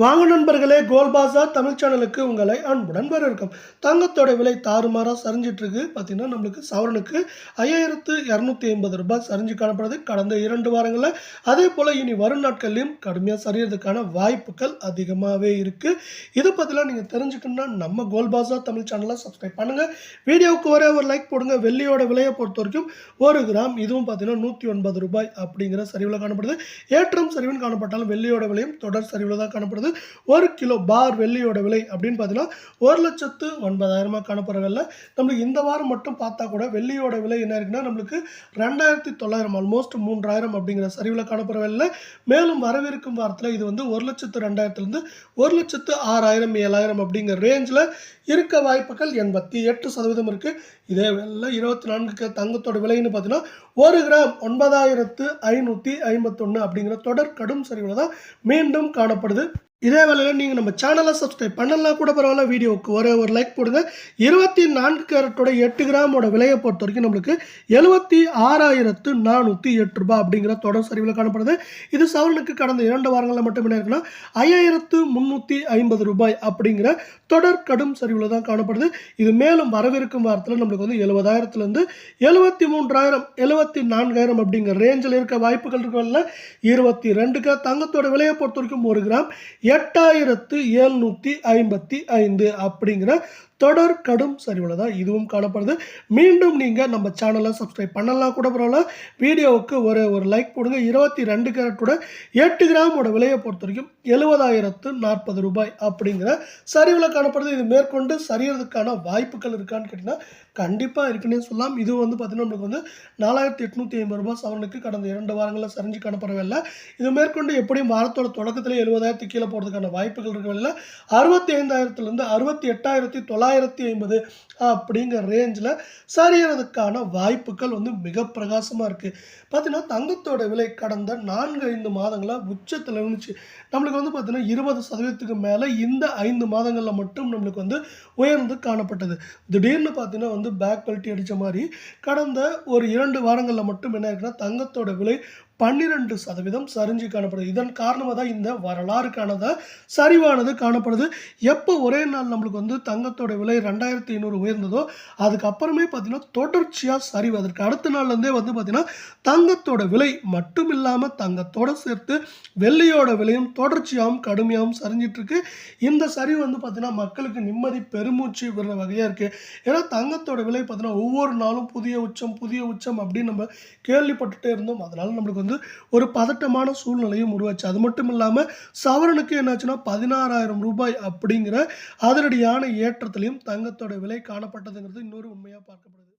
வாங்க நண்பர்களே கோல்பாசா தமிழ் சேனலுக்கு உங்களை அன்புடன் வரவேற்கும். தங்கத்தோட விலை தாறுமாறாக சரிஞ்சிட்ருக்கு பார்த்திங்கன்னா பார்த்தீங்கன்னா நம்மளுக்கு சவரனுக்கு ஐயாயிரத்து இரநூத்தி ஐம்பது ரூபாய் சரிஞ்சு காணப்படுது கடந்த இரண்டு வாரங்களில். அதே போல் இனி வரும் நாட்கள்லையும் கடுமையாக சரியறதுக்கான வாய்ப்புகள் அதிகமாகவே இருக்குது இதை பற்றிலாம் நீங்கள் தெரிஞ்சுக்கணும்னா நம்ம கோல்பாசா தமிழ் சேனலை சப்ஸ்கிரைப் பண்ணுங்கள் வீடியோவுக்கு ஒரே ஒரு லைக் போடுங்க. வெள்ளியோட விலையை பொறுத்த வரைக்கும் ஒரு கிராம் இதுவும் பார்த்திங்கன்னா நூற்றி ஒன்பது ரூபாய் அப்படிங்கிற சரிவில் காணப்படுது. ஏற்றம் சரிவுன்னு காணப்பட்டாலும் வெள்ளியோட விலையும் தொடர் சரிவில் தான் காணப்படுது. ஒரு கிலோ பார் வெள்ளியோட விலை அப்படின்னு பார்த்தீங்கன்னா ஒரு லட்சத்து ஒன்பதாயிரமாக காணப்படுற நம்மளுக்கு இந்த வாரம் மட்டும் பார்த்தா கூட வெள்ளியோட விலை என்ன இருக்குன்னா நம்மளுக்கு ரெண்டாயிரத்தி தொள்ளாயிரம் ஆல்மோஸ்ட் மூன்றாயிரம் அப்படிங்கிற சரிவில் காணப்படவில்லை மேலும் வரவிருக்கும் வாரத்தில் இது வந்து ஒரு லட்சத்து ரெண்டாயிரத்துலேருந்து ஒரு லட்சத்து ஆறாயிரம் ஏழாயிரம் அப்படிங்கிற ரேஞ்சில் இருக்க வாய்ப்புகள் எண்பத்தி எட்டு சதவீதம் இருக்குது இதே வேலை இருபத்தி நான்கு தங்கத்தோட விலைன்னு பார்த்தீங்கன்னா ஒரு கிராம் ஒன்பதாயிரத்து ஐநூற்றி ஐம்பத்தொன்று அப்படிங்கிற தொடர் கடும் சரிவில் தான் மீண்டும் காணப்படுது. இதே வேலையில் நீங்கள் நம்ம சேனலை சப்ஸ்கிரைப் பண்ணலாம் கூட பரவாயில்ல வீடியோவுக்கு ஒரே ஒரு லைக் போடுங்க. இருபத்தி நான்கு கேரட்டோட எட்டு கிராமோட விலையை பொறுத்த வரைக்கும் நம்மளுக்கு எழுபத்தி ஆறாயிரத்து நானூற்றி எட்டு ரூபாய் அப்படிங்கிற தொடர் சரிவில் காணப்படுது. இது சவரனுக்கு கடந்த இரண்டு வாரங்களில் மட்டுமே என்ன இருக்குன்னா ஐயாயிரத்து முந்நூற்றி ஐம்பது ரூபாய் அப்படிங்கிற தொடர் கடும் சரிவில் தான் காணப்படுது. இது மேலும் வரவிருக்கும் வாரத்தில் நம்மளுக்கு வந்து எழுபதாயிரத்துலேருந்து எழுபத்தி மூன்றாயிரம் எழுபத்தி நான்காயிரம் அப்படிங்கிற ரேஞ்சில் இருக்க வாய்ப்புகள் இருக்கல இருபத்தி ரெண்டுக்கு தங்கத்தோட விலையை பொறுத்த வரைக்கும் ஒரு கிராம் எட்டாயிரத்து எழுநூற்றி ஐம்பத்தி ஐந்து அப்படிங்கிற தொடர் கடும் சரிவில் தான் இதுவும் காணப்படுது. மீண்டும் நீங்கள் நம்ம சேனலை சப்ஸ்கிரைப் பண்ணலாம் கூட பரவாயில்ல. வீடியோவுக்கு ஒரு ஒரு லைக் போடுங்க. இருபத்தி ரெண்டு கேரட்டோட எட்டு கிராமோட விலையை பொறுத்த வரைக்கும் எழுபதாயிரத்து நாற்பது ரூபாய் அப்படிங்கிற சரிவில் காணப்படுது. இது மேற்கொண்டு சரியறதுக்கான வாய்ப்புகள் இருக்கான்னு கேட்டிங்கன்னா கண்டிப்பாக இருக்குன்னே சொல்லலாம். இது வந்து பார்த்திங்கன்னா நம்மளுக்கு வந்து நாலாயிரத்தி எட்நூற்றி ஐம்பது ரூபாய் சவரனுக்கு கடந்த இரண்டு வாரங்களில் சரிஞ்சு காணப்படவில்லை இது மேற்கொண்டு எப்படியும் வாரத்தோட தொடக்கத்தில் எழுபதாயிரத்து கீழே போகிறதுக்கான வாய்ப்புகள் இருக்கவில்லை அறுபத்தி ஐந்தாயிரத்துலேருந்து அறுபத்தி எட்டாயிரத்தி தொள்ளாயிரத்தி ஐம்பது அப்படிங்கிற ரேஞ்சில் சரியறதுக்கான வாய்ப்புகள் வந்து மிக பிரகாசமாக இருக்குது பார்த்தீங்கன்னா தங்கத்தோட விலை கடந்த நான்கு ஐந்து மாதங்களாக உச்சத்தில் இருந்துச்சு. நம்மளுக்கு வந்து பார்த்தீங்கன்னா இருபது சதவீதத்துக்கு மேலே இந்த ஐந்து மாதங்களில் மட்டும் நம்மளுக்கு வந்து உயர்ந்து காணப்பட்டது. திடீர்னு பார்த்தீங்கன்னா வந்து பேக் பல்ட்டி அடித்த மாதிரி கடந்த ஒரு இரண்டு வாரங்களில் மட்டும் என்ன இருக்குன்னா தங்கத்தோட விலை பன்னிரெண்டு சதவீதம் சரிஞ்சு காணப்படுது. இதன் காரணமாக தான் இந்த வரலாறுக்கானத சரிவானது காணப்படுது. எப்போ ஒரே நாள் நம்மளுக்கு வந்து தங்கத்தோட விலை ரெண்டாயிரத்தி ஐநூறு உயர்ந்ததோ அதுக்கப்புறமே பார்த்தீங்கன்னா தொடர்ச்சியாக சரிவு. அதற்கு அடுத்த நாள்லேருந்தே வந்து பார்த்தீங்கன்னா தங்கத்தோட விலை மட்டும் இல்லாமல் தங்கத்தோடு சேர்த்து வெள்ளியோட விலையும் தொடர்ச்சியாகவும் கடுமையாகவும் சரிஞ்சிட்ருக்கு. இந்த சரிவு வந்து பார்த்தீங்கன்னா மக்களுக்கு நிம்மதி பெருமூச்சு விடுற வகையாக இருக்குது ஏன்னா தங்கத்தோட விலை பார்த்தீங்கன்னா ஒவ்வொரு நாளும் புதிய உச்சம் புதிய உச்சம் அப்படின்னு நம்ம கேள்விப்பட்டுட்டே இருந்தோம். அதனால் நம்மளுக்கு வந்து ஒரு பதட்டமான சூழ்நிலையும் உருவாச்சு. அது மட்டும் இல்லாமல் சவரனுக்கு என்னாச்சுன்னா பதினாறாயிரம் ரூபாய் அப்படிங்கிற அதிரடியான ஏற்றத்திலையும் தங்கத்தோட விலை காணப்பட்டதுங்கிறது இன்னொரு உண்மையாக பார்க்கப்படுது.